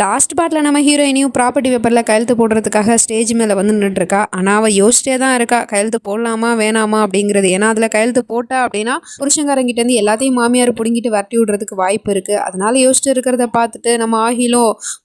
Last பார்ட்டில் நம்ம ஹீரோயினியும் property பேப்பரில் கையெழுத்து போடுறதுக்காக ஸ்டேஜ் மேலே வந்து நின்றுருக்கா ஆனால் அவள் யோசிச்சே தான் இருக்கா. கையெழுத்து போடலாமா வேணாமா அப்படிங்கிறது. ஏன்னா அதில் கையெழுத்து போட்டா அப்படின்னா புருஷங்காரங்கிட்டேருந்து எல்லாத்தையும் மாமியார் பிடுங்கிட்டு வரட்டி விடுறதுக்கு வாய்ப்பு இருக்குது அதனால் யோசிச்சு இருக்கிறத பார்த்துட்டு நம்ம ஆகிலோ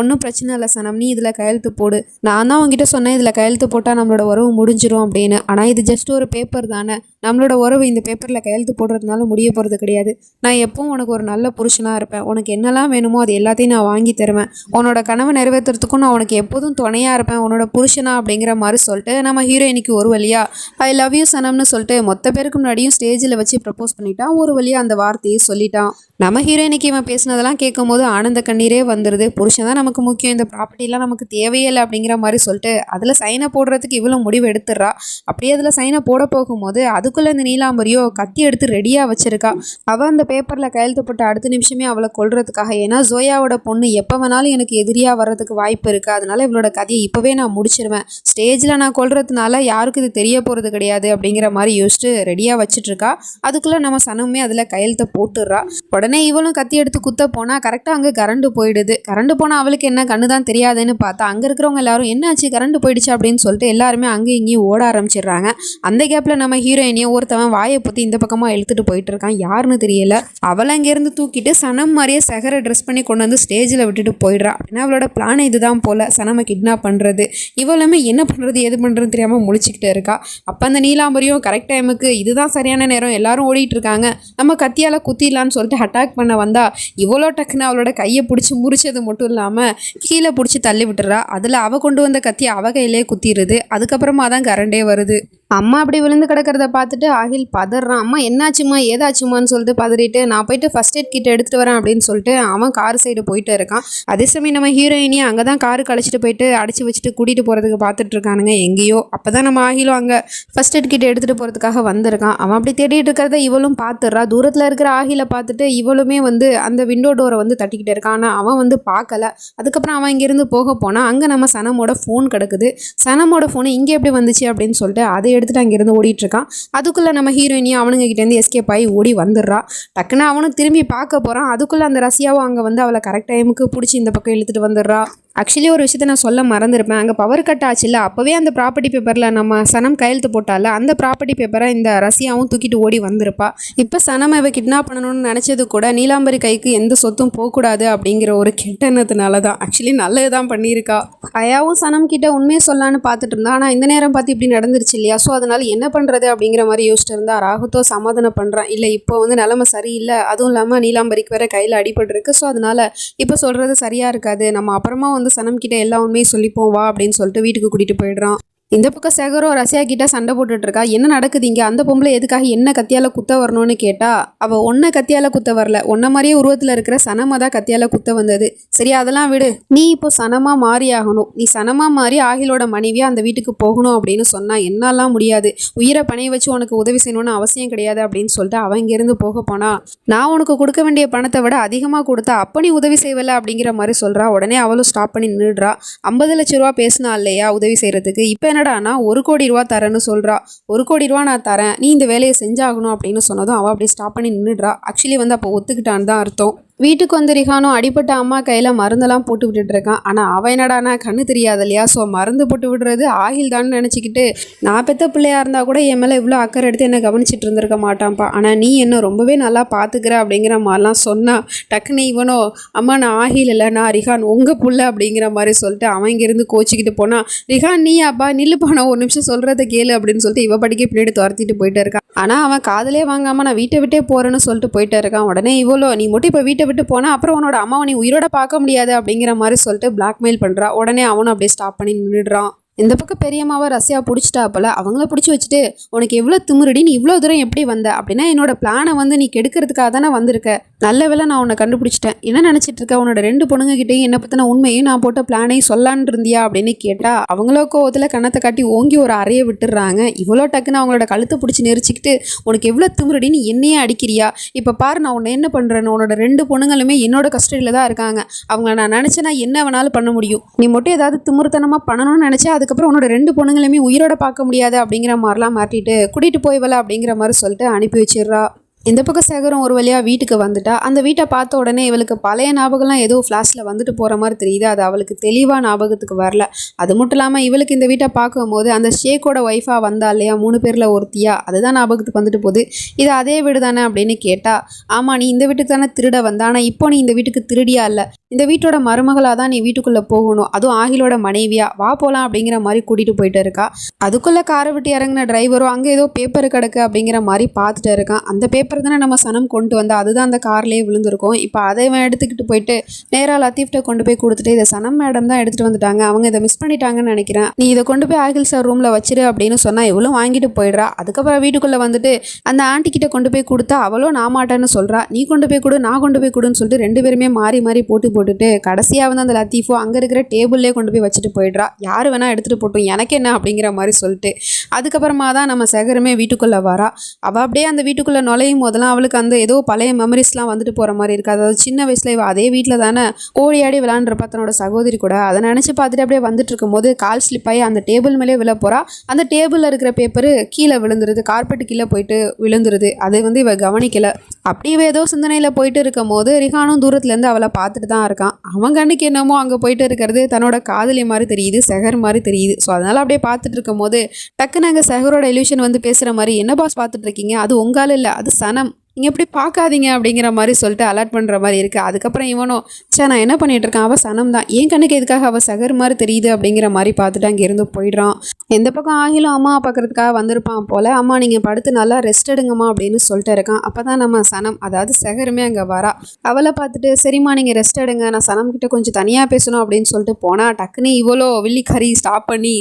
ஒன்றும் பிரச்சனை இல்லை சனம். நீ இதில் கையெழுத்து போடு. நான் தான் உங்ககிட்ட சொன்னேன் இதில் கையெழுத்து போட்டால் நம்மளோட உறவு முடிஞ்சிடும் அப்படின்னு. ஆனால் இது ஜஸ்ட் ஒரு பேப்பர் தானே. நம்மளோட உறவு இந்த பேப்பரில் கையெழுத்து போடுறதுனால முடிய போகிறது கிடையாது. நான் எப்பவும் உனக்கு ஒரு நல்ல புருஷனாக இருப்பேன். உனக்கு என்னெல்லாம் வேணுமோ அது எல்லாத்தையும் நான் வாங்கி தருவேன். உன்னோட கனவை நிறைவேற்றுறதுக்கும் நான் உனக்கு எப்போதும் துணையாக இருப்பேன். உன்னோட புருஷனா அப்படிங்கிற மாதிரி சொல்லிட்டு நம்ம ஹீரோயினிக்கு ஒரு வழியாக ஐ லவ் யூ சனம்னு சொல்லிட்டு மொத்த பேருக்கு முன்னாடியும் ஸ்டேஜில் வச்சு ப்ரப்போஸ் பண்ணிட்டான். ஒரு வழியாக அந்த வார்த்தையை சொல்லிட்டான். நம்ம ஹீரோயினிக்கு இவன் பேசினதெல்லாம் கேட்கும் போது ஆனந்த கண்ணீரே வந்துடுது புருஷன் தான் நமக்கு முக்கியம். இந்த ப்ராப்பர்ட்டிலாம் நமக்கு தேவையில்லை அப்படிங்கிற மாதிரி சொல்லிட்டு அதில் சைனை போடுறதுக்கு இவ்வளோ முடிவு எடுத்துடுறா. அப்படியே அதில் சைனை போட போகும்போது அதுக்குள்ளே இந்த நீலாம்பரியோ கத்தி எடுத்து ரெடியாக வச்சிருக்கா. அவள் அந்த பேப்பரில் கையெழுத்து போட்ட அடுத்த நிமிஷமே அவளை கொள்றதுக்காக ஏன்னா ஜோயாவோட பொண்ணு எப்போ வேணாலும் எனக்கு எதிரியாக வர்றதுக்கு வாய்ப்பு இருக்குது அதனால இவளோட கதையை இப்போவே நான் முடிச்சிருவேன். ஸ்டேஜில் நான் கொல்றதுனால யாருக்கு இது தெரிய போகிறது கிடையாது அப்படிங்கிற மாதிரி யோசிச்சு ரெடியாக வச்சுட்ருக்கா. அதுக்குள்ளே நம்ம சனமே அதில் கையெழுத்தை போட்டுடுறா. உடனே இவளும் கத்தி எடுத்து குத்த போனால் கரெக்டாக அங்கே கரண்ட் போயிடுது. கரண்ட் போனால் அவளுக்கு என்ன கண்ணு தான் தெரியாதுன்னு பார்த்தா அங்கே இருக்கிறவங்க எல்லாரும் என்னாச்சு? கரண்ட் போயிடுச்சு? அப்படின்னு சொல்லிட்டு எல்லாருமே அங்கேயும் இங்கேயும் ஓட ஆரம்பிச்சிடுறாங்க. அந்த கேப்பில் நம்ம ஹீரோயினியை ஒருத்தவன் வாயை பற்றி இந்த பக்கமாக இழுத்துட்டு போயிட்டு இருக்கான் யாருன்னு தெரியல. அவளை அங்கேருந்து தூக்கிட்டு சனம் மாதிரியே செகரை ட்ரெஸ் பண்ணி கொண்டு வந்து ஸ்டேஜில் விட்டுட்டு போயிடுறா ஏன்னா அவளோட பிளான் இதுதான் போல். சனமை கிட்னாப் பண்ணுறது இவளுமே என்ன பண்ணுறது எது பண்ணுறதுன்னு தெரியாமல் முழிச்சிக்கிட்டு இருக்கா. அப்போ அந்த நீலாம்பரியும் கரெக்ட் டைமுக்கு இதுதான் சரியான நேரம். எல்லாரும் ஓடிட்டு இருக்காங்க. நம்ம கத்தியால் குத்திடலான்னு சொல்லிட்டு அட்டாக் பண்ண வந்தா இவ்வளோ டக்குன்னு அவளோட கையை பிடிச்சி முறிச்சது மட்டும் இல்லாமல் கீழே பிடிச்சி தள்ளி விட்டுறா. அதில் அவ கொண்டு வந்த கத்தியை அவ கையிலே குத்திடுது. அதுக்கப்புறமா தான் கரண்டே வருது. அம்மா அப்படி விழுந்து கிடக்கிறத பார்த்துட்டு அகில் பதறான். அம்மா என்னாச்சுமா ஏதாச்சுமான்னு சொல்லிட்டு பதறிட்டு நான் போயிட்டு ஃபர்ஸ்ட் எய்ட் கிட்ட எடுத்துகிட்டு வரேன் அப்படின்னு சொல்லிட்டு அவன் கார் சைடு போயிட்டு இருக்கான். அதே சமயம் நம்ம ஹீரோயினி அங்கே தான் காரு கழிச்சிட்டு போயிட்டு அடிச்சு வச்சுட்டு கூட்டிகிட்டு போகிறதுக்கு பார்த்துட்டு இருக்கானுங்க. எங்கேயோ அப்போ தான் நம்ம ஆகிலும் அங்கே ஃபர்ஸ்ட் எய்ட் கிட்ட எடுத்துகிட்டு போகிறதுக்காக வந்திருக்கான். அவன் அப்படி தேடிட்டு இருக்கிறத இவளும் பார்த்துடுறா. தூரத்தில் இருக்கிற ஆகில பார்த்துட்டு இவளுமே வந்து அந்த விண்டோ டோரை வந்து தட்டிக்கிட்டு இருக்கான். ஆனால் அவன் வந்து பார்க்கல. அதுக்கப்புறம் அவன் இங்கேருந்து போக போனால் அங்கே நம்ம சனமோட ஃபோன் கிடக்குது. சனமோட ஃபோனு இங்கே எப்படி வந்துச்சு அப்படின்னு சொல்லிட்டு அதை எடுத்து எடுத்துகிட்டு அங்கேருந்து ஓடிட்டுருக்கான். அதுக்குள்ளே நம்ம ஹீரோயினியும் அவனுங்க கிட்டேருந்து எஸ்கேப் ஆகி ஓடி வந்துடுறா. டக்குன்னு அவனும் திரும்பி பார்க்க போகிறான் அதுக்குள்ளே அந்த ரசியாவும் அங்கே வந்து அவளை கரெக்ட் டைமுக்கு பிடிச்சி இந்த பக்கம் இழுத்துட்டு வந்துடுறா. ஆக்சுவலி ஒரு விஷயத்த நான் சொல்ல மறந்துருப்பேன். அங்கே பவர் கட் ஆச்சுல்ல அப்போவே அந்த ப்ராப்பர்ட்டி பேப்பரில் நம்ம சனம் கையெழுத்து போட்டால அந்த ப்ராப்பர்ட்டி பேப்பரை இந்த ரசியாவும் தூக்கிட்டு ஓடி வந்திருப்பா. இப்போ சனம் இவ கிட்னாப் பண்ணணும்னு நினச்சது கூட நீலாம்பரி கைக்கு எந்த சொத்தும் போகக்கூடாது அப்படிங்கிற ஒரு கெட்டனத்துனால தான். ஆக்சுவலி நல்லது தான் பண்ணியிருக்கா. அயாவும் சனம் கிட்ட உண்மையை சொல்லான்னு பார்த்துட்டு இருந்தா. ஆனால் இந்த நேரம் பார்த்து இப்படி நடந்துருச்சு இல்லையா? ஸோ அதனால் என்ன பண்ணுறது அப்படிங்கிற மாதிரி யோசிச்சுட்டு இருந்தா. ராகுத்தோ சமாதானம் பண்ணுறான் இல்லை இப்போ வந்து நிலமை சரியில்லை. அதுவும் இல்லாமல் நீலாம்பரிக்கு வேற கையில் அடிபட்டிருக்கு. ஸோ அதனால் இப்போ சொல்கிறது சரியாக இருக்காது. நம்ம அப்புறமா வந்து சனம் கிட்ட எல்லா உண்மையும் சொல்லிப்போம் வா அப்படின்னு சொல்லிட்டு வீட்டுக்கு கூட்டிகிட்டு போயிடுறான். இந்த பக்கம் சேகரோ ரஷ்யா கிட்ட சண்டை போட்டுட்டு இருக்கா என்ன நடக்குது இங்கே? அந்த பொம்பளை எதுக்காக என்ன கத்தியால குத்த வரணும்னு கேட்டா அவ ஒன்ன கத்தியால குத்த வரல. ஒன்ன மாதிரியே உருவத்தில் இருக்கிற சனமா தான் கத்தியால குத்த வந்தது. சரி அதெல்லாம் விடு. நீ இப்போ சனமா மாறி ஆகணும். நீ சனமா மாறி ஆகிலோட மனைவியா அந்த வீட்டுக்கு போகணும் அப்படின்னு சொன்னா என்னாலாம் முடியாது. உயிரை பணைய வச்சு உனக்கு உதவி செய்யணும்னு அவசியம் கிடையாது அப்படின்னு சொல்லிட்டு அவன் இங்கிருந்து போக போனா நான் உனக்கு கொடுக்க வேண்டிய பணத்தை விட அதிகமாக கொடுத்தா அப்ப நீ உதவி செய்வல அப்படிங்கிற மாதிரி சொல்றா. உடனே அவளும் ஸ்டாப் பண்ணி நின்றுடுறா. ஐம்பது லட்ச ரூபா பேசினா இல்லையா உதவி செய்யறதுக்கு? இப்போ என்னடானா ஒரு கோடி ரூபா தரேன்னு சொல்கிறா ஒரு கோடி ரூபா நான் தரேன். நீ இந்த வேலையை செஞ்சாகணும் அப்படின்னு சொன்னதும் அவள் அப்படியே ஸ்டாப் பண்ணி நின்றுடுறா ஆக்சுவலி வந்து அப்போ ஒத்துக்கிட்டான்னு தான் அர்த்தம். வீட்டுக்கு வந்து ரிஹானும் அடிப்பட்ட அம்மா கையில் மருந்தெல்லாம் போட்டு விட்டுட்டு இருக்கான் ஆனால் அவன் என்னடானா கண்ணு தெரியாது இல்லையா ஸோ மருந்து போட்டு விடுறது ஆகில் தான் நினச்சிக்கிட்டு நான் பெத்த பிள்ளையா இருந்தால் கூட என் மேலே இவ்வளோ அக்கறை எடுத்து என்னை கவனிச்சிட்டு இருந்திருக்க மாட்டான்ப்பா. ஆனால் நீ என்ன ரொம்பவே நல்லா பார்த்துக்கிற அப்படிங்கிற மாதிரிலாம் சொன்னால் டக்குன்னு இவனோ அம்மா நான் ஆகில் இல்லை நான் ரிஹான் உங்கள் புள்ள அப்படிங்கிற மாதிரி சொல்லிட்டு அவன் இங்கேருந்து கோச்சிக்கிட்டு போனான் ரிஹான் நீ அப்பா நில்லுப்பானா ஒரு நிமிஷம் சொல்கிறத கேளு அப்படின்னு சொல்லிட்டு இவ படிக்க பின்னாடி துரத்திட்டு போயிட்டு இருக்கான். ஆனால் அவன் காதலே வாங்காமல் நான் வீட்டை விட்டே போகிறேன்னு சொல்லிட்டு போயிட்டு இருக்கான். உடனே இவ்வளோ நீ மட்டும் இப்போ வீட்டை விட்டு போனால் அப்புறம் உன்னோட அம்மாவை நீ உயிரோட பார்க்க முடியாது அப்படிங்கிற மாதிரி சொல்லிட்டு பிளாக்மெயில் பண்ணுறா உடனே அவனும் அப்படியே ஸ்டாப் பண்ணி நின்றுடுறான் இந்த பக்கம் பெரியம்மாவை ரஷ்யா பிடிச்சிட்டா அவங்கள பிடிச்சி வச்சுட்டு உனக்கு எவ்வளோ திமிருடி நீ இவ்வளோ தூரம் எப்படி வந்த? அப்படின்னா என்னோட பிளானை வந்து நீ கெடுக்கிறதுக்காக தானே வந்திருக்க. நல்ல வேலை நான் உன்னை கண்டுபிடிச்சிட்டேன். என்ன நினச்சிட்டு இருக்க? உன்னோட ரெண்டு பொண்ணுங்க கிட்டேயும் என்ன பற்றின உண்மையும் நான் போட்ட பிளானையும் சொல்லான்னு இருந்தியா அப்படின்னு கேட்டா அவங்களோ கோவத்தில் கணத்தை காட்டி ஓங்கி ஒரு அறையை விட்டுடுறாங்க. இவ்வளோ டக்குன்னு அவங்களோட கழுத்தை பிடிச்சி நெரிச்சிக்கிட்டு உனக்கு எவ்வளோ திமிருடி நீ என்னையே அடிக்கிறியா? இப்போ பாரு நான் உன்னை என்ன பண்ணுறேன்னு உன்னோட ரெண்டு பொண்ணுங்களுமே என்னோட கஸ்டடியில் தான் இருக்காங்க. அவங்க நான் நினச்சேன்னா என்ன வேணாலும் பண்ண முடியும். நீ மட்டும் ஏதாவது திமுறத்தனமாக பண்ணணும்னு நினச்சா அதுக்கப்புறம் உன்னோட ரெண்டு பொண்ணுங்களையுமே உயிரோட பார்க்க முடியாது அப்படிங்கிற மாதிரிலாம் மாட்டிட்டு கூட்டிகிட்டு போய்வல அப்படிங்கிற மாதிரி சொல்லிட்டு அனுப்பி வச்சிடுறா. இந்த பக்கம் சேகரம் ஒரு வழியாக வீட்டுக்கு வந்துட்டா. அந்த வீட்டை பார்த்த உடனே இவளுக்கு பழைய ஞாபகம்லாம் ஏதோ ஃப்ளாஷில் வந்துட்டு போகிற மாதிரி தெரியுது. அது அவளுக்கு தெளிவாக ஞாபகத்துக்கு வரல. அது மட்டும் இல்லாமல் இவளுக்கு இந்த வீட்டை பார்க்கும்போது அந்த ஷேக்கோட ஒய்ஃபாக வந்தா இல்லையா? மூணு பேரில் ஒருத்தியா? அதுதான் ஞாபகத்துக்கு வந்துட்டு போகுது. இது அதே வீடு தானே அப்படின்னு கேட்டா ஆமாம் நீ இந்த வீட்டுக்கு தானே திருட வந்த. ஆனால் இப்போ நீ இந்த வீட்டுக்கு திருடியா இல்லை? இந்த வீட்டோட மருமகளாக தான் நீ வீட்டுக்குள்ளே போகணும். அதுவும் ஆகிலோட மனைவியா? வா போகலாம் அப்படிங்கிற மாதிரி கூட்டிகிட்டு போயிட்டு இருக்கா. அதுக்குள்ளே காரை விட்டு இறங்கின டிரைவரும் அங்கே ஏதோ பேப்பர் கிடக்கு அப்படிங்கிற மாதிரி பார்த்துட்டு இருக்கான். அந்த பேப்பர் தானே நம்ம சனம் கொண்டு வந்தால் அதுதான் அந்த கார்லேயே விழுந்திருக்கும். இப்போ அதை எடுத்துக்கிட்டு போயிட்டு நேராக லத்தீஃப்ட்ட கொண்டு போய் கொடுத்துட்டு இதை சனம் மேடம் தான் எடுத்துகிட்டு வந்துட்டாங்க. அவங்க இதை மிஸ் பண்ணிட்டாங்கன்னு நினைக்கிறேன். நீ இதை கொண்டு போய் ஆகில் சார் ரூமில் வச்சிரு அப்படின்னு சொன்னால் இவ்வளோ வாங்கிட்டு போயிடுறா. அதுக்கப்புறம் வீட்டுக்குள்ளே வந்துட்டு அந்த ஆண்டி கிட்ட கொண்டு போய் கொடுத்தா அவளோ நான் மாட்டேன்னு சொல்கிறா நீ கொண்டு போய் கொடு நான் கொண்டு போய் கொடுன்னு சொல்லிட்டு ரெண்டு பேருமே மாறி மாறி போட்டு போட்டுட்டு கடைசியாக வந்து அந்த லத்தீஃபோ அங்கே இருக்கிற டேபிள்லேயே கொண்டு போய் வச்சுட்டு போயிடுறா. யார் வேணால் எடுத்துகிட்டு போட்டோம். எனக்கு என்ன? அப்படிங்கிற மாதிரி சொல்லிட்டு அதுக்கப்புறமா தான் நம்ம சேகரமே வீட்டுக்குள்ளே வரா. அவள் அப்படியே அந்த வீட்டுக்குள்ளே நுழையும் போதெல்லாம் அவளுக்கு அந்த ஏதோ பழைய மெமரிஸ்லாம் வந்துட்டு போகிற மாதிரி இருக்குது அதாவது சின்ன வயசில் இவள் அதே வீட்டில் தானே கோழியாடி விளாண்டுருப்பா தன்னோட சகோதரி கூட. அதை நினச்சி பார்த்துட்டு அப்படியே வந்துட்டு இருக்கும்போது கால் ஸ்லிப் ஆகி அந்த டேபிள் மேலே விழ போகிறா அந்த டேபிளில் இருக்கிற பேப்பரு கீழே விழுந்துருது. கார்பெட் கீழே போயிட்டு விழுந்துருது. அதை வந்து இவள் கவனிக்கலை. அப்படி ஏதோ சிந்தனையில் போயிட்டு இருக்கும் போது ரிஹானும் தூரத்துலேருந்து அவளை பார்த்துட்டு தான் இருக்கான். அவன் கண்ணுக்கு என்னமோ அங்கே போயிட்டு இருக்கிறது தன்னோட காதலி மாதிரி தெரியுது செகர் மாதிரி தெரியுது. ஸோ அதனால் அப்படியே பார்த்துட்டு இருக்கும் போது டக்குன்னு அங்கே செகரோட எலியூஷன் வந்து பேசுகிற மாதிரி என்ன பாஸ் பார்த்துட்டு இருக்கீங்க? அது உங்கால இல்லை அது சனம். நீங்கள் எப்படி பார்க்காதீங்க அப்படிங்கிற மாதிரி சொல்லிட்டு அலர்ட் பண்ணுற மாதிரி இருக்குது அதுக்கப்புறம் இவனும் சே நான் என்ன பண்ணிகிட்டு இருக்கேன்? அவள் சனம் தான். என் கண்ணுக்கு எதுக்காக அவள் சகர் மாதிரி தெரியுது அப்படிங்கிற மாதிரி பார்த்துட்டு அங்கேருந்து போயிடுறான். எந்த பக்கம் ஆகிலும் அம்மா பார்க்கறதுக்காக வந்திருப்பான் போல் அம்மா நீங்கள் படுத்து நல்லா ரெஸ்ட் எடுங்கம்மா அப்படின்னு சொல்லிட்டு இருக்கான். அப்போ தான் நம்ம சனம் அதாவது சகருமே அங்கே வரா. அவளை பார்த்துட்டு சரிம்மா நீங்கள் ரெஸ்ட் எடுங்க. நான் சனம் கிட்ட கொஞ்சம் தனியாக பேசணும் அப்படின்னு சொல்லிட்டு போனால் டக்குன்னு இவ்வளோ வில்லிக்கறி ஸ்டாப் பண்ணி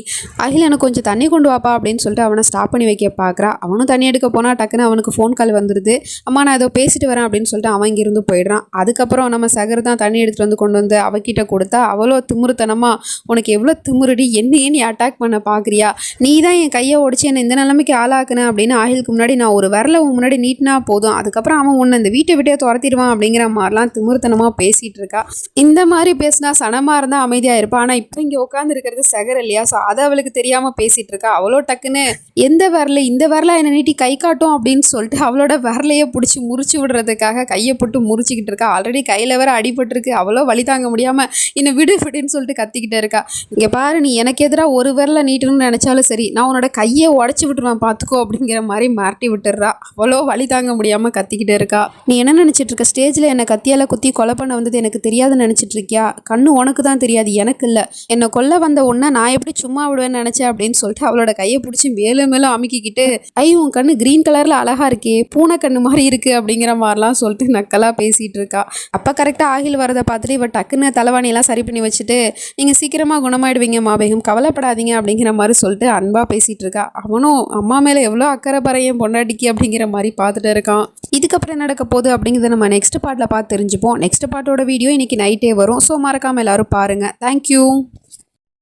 அகில எனக்கு கொஞ்சம் தண்ணி கொண்டு வாப்பா அப்படின்னு சொல்லிட்டு அவனை ஸ்டாப் பண்ணி வைக்க பார்க்குறா. அவனும் தண்ணி எடுக்க போனால் டக்குன்னு அவனுக்கு ஃபோன் கால் வந்துடுது அம்மா நான் ஏதோ பேசிட்டு வரேன் அப்படின்னு சொல்லிட்டு அவன் இங்கிருந்து போயிடுறான். அதுக்கப்புறம் நம்ம சகர் தான் தண்ணி எடுத்துகிட்டு வந்து கொண்டு வந்து அவகிட்ட கொடுத்தா அவ்வளோ திமுருத்தனமாக உனக்கு எவ்வளோ திமுருடி என்னையே நீ அட்டாக் பண்ண பார்க்குறியா நீ தான் என் கையை உடச்சி என்னை இந்த நிலைமைக்கு ஆளாக்குன அப்படின்னு ஆயிலுக்கு முன்னாடி நான் ஒரு விரல உன் முன்னாடி நீட்டினா போதும். அதுக்கப்புறம் அவன் உன்னை இந்த வீட்டை விட்டே துரத்திடுவான் அப்படிங்கிற மாதிரிலாம் திமுருத்தனமாக பேசிகிட்டு இருக்கா. இந்த மாதிரி பேசினா சனமாக இருந்தால் அமைதியாக இருப்பான் ஆனால் இப்போ இங்கே உட்காந்து இருக்கிறது சகர் இல்லையா? ஸோ அதை அவளுக்கு தெரியாமல் பேசிகிட்டு இருக்கா. அவ்வளோ டக்குன்னு எந்த விரல இந்த விரல என்னை நீட்டி கை காட்டும் அப்படின்னு சொல்லிட்டு அவளோட விரலையே பிடிச்சி முறிச்சு விடுறதுக்காக கையை போட்டு முறிச்சிக்கிட்டு இருக்கா. ஆல்ரெடி கையில் வேற அடிபட்டிருக்கு. அவ்வளோ வலி தாங்க முடியாமல் என்னை விடு விடுன்னு சொல்லிட்டு கத்திக்கிட்டே இருக்கா. இங்கே பாரு நீ எனக்கு எதிராக ஒரு விரல நீட்டணும்னு நினச்சாலும் சரி நான் உன்னோட கையை உடச்சி விட்டுருவேன் பார்த்துக்கோ அப்படிங்கிற மாதிரி மாட்டி விட்டுடுறா அவ்வளோ வலி தாங்க முடியாமல் கத்திக்கிட்டே இருக்கா. நீ என்ன நினச்சிட்டு இருக்க? ஸ்டேஜில் என்னை கத்தியால் குத்தி கொலை பண்ண வந்தது எனக்கு தெரியாதுன்னு நினச்சிட்டு இருக்கியா? கண்ணு உனக்கு தான் தெரியாது எனக்கு இல்லை. என்னை கொல்ல வந்த உடனே நான் எப்படி சும்மா விடுவேன்னு நினச்சேன் அப்படின்னு சொல்லிட்டு அவளோட கையை பிடிச்சி மேலும் மேலும் அமுக்கிக்கிட்டு ஐ உன் கண்ணு க்ரீன் கலரில் அழகா இருக்கே பூனை கண்ணு மாதிரி இருக்குது அப்படிங்கிற மாதிரிலாம் சொல்லிட்டு நக்கலாக பேசிகிட்டு இருக்கா. அப்போ கரெக்டாக ஆகில் வரதை பார்த்துட்டு இவ டக்குன்னு தலைவாணியெல்லாம் சரி பண்ணி வச்சுட்டு நீங்கள் சீக்கிரமாக குணமாயிடுவீங்க மாபேகம் கவலைப்படாதீங்க அப்படிங்கிற மாதிரி சொல்லிட்டு அன்பாக பேசிகிட்டு இருக்கா. அவனும் அம்மா மேலே எவ்வளோ அக்கறை பறையும் பொண்டாட்டிக்கு அப்படிங்கிற மாதிரி பார்த்துட்டு இருக்கான். இதுக்கப்புறம் நடக்க போகுது அப்படிங்கிறத நம்ம நெக்ஸ்ட் பாட்டில் பார்த்து தெரிஞ்சுப்போம். நெக்ஸ்ட் பாட்டோட வீடியோ இன்னைக்கு நைட்டே வரும். ஸோ மறக்காமல் எல்லாரும் பாருங்கள் தேங்க்யூ